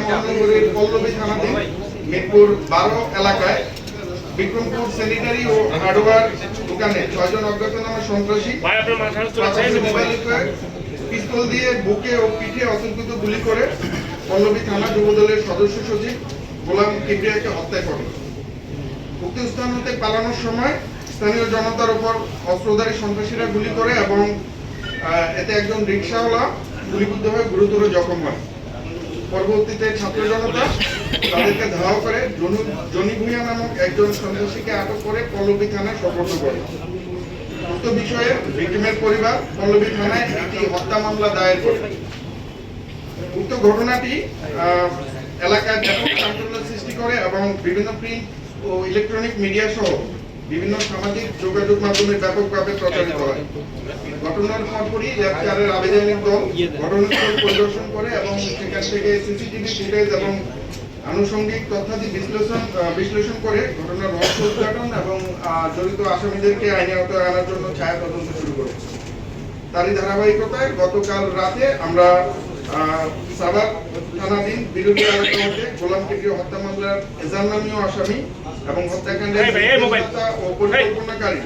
মহানগরীর পল্লবী থানাধীন মিরপুর বারো এলাকায় বিক্রমপুর স্যানিটারি ও হার্ডওয়্যার দোকানে ছয়জন অজ্ঞাতনামা সন্ত্রাসী মোবাইলকে পিস্তল দিয়ে বুকে ও পিঠে গুলি করে পল্লবী থানা যুবদলের সদস্য সচিব গোলাম কিবরিয়াকে হত্যা করে উক্ত স্থান হতে পালানোর সময় স্থানীয় জনতার উপর অস্ত্রধারী সন্ত্রাসীরা গুলি করে এবং এতে একজন রিক্সাওয়ালা গুলিবিদ্ধ হয়ে গুরুতর জখম হয়। পরবর্তীতে ছাত্র জনতা তাদেরকে ধাওয়া করে। জনি ভুঁইয়া নামক একজন সন্ত্রাসীকে আটক করে পল্লবী থানায় সোপর্দ করে। উক্ত বিষয়ে ভিক্টিমের পরিবার পল্লবী থানায় একটি হত্যা মামলা দায়ের করে। উক্ত ঘটনাটি আহ, এলাকায় ব্যাপক চাঞ্চল্য সৃষ্টি করে এবং বিভিন্ন প্রিন্ট ও ইলেকট্রনিক মিডিয়া সহ বিভিন্ন সামাজিক যোগাযোগ মাধ্যমে ব্যাপকভাবে প্রচারিত হয়। ঘটনার পরপরই র্যাবচারের আবেদনের দল ঘটনাস্থল পরিদর্শন করে এবং সেখান থেকে সিসিটিভি ফুটেজ এবং আনুষঙ্গিক তথ্যাদি বিশ্লেষণ বিশ্লেষণ করে ঘটনার রহস্য উদ্ঘাটন এবং জড়িত আসামিদেরকে আইনে আওতায় আনার জন্য ছায়া তদন্ত শুরু করে তারই ধারাবাহিকতায় গতকাল রাতে আমরা আহ, সাভার থানাধীন বিরোধী হতে গোলাম কেন্দ্রীয় হত্যা মামলার এজার নামীয় আসামি এবং হত্যাকাণ্ডের ও পরিকল্পনাকারী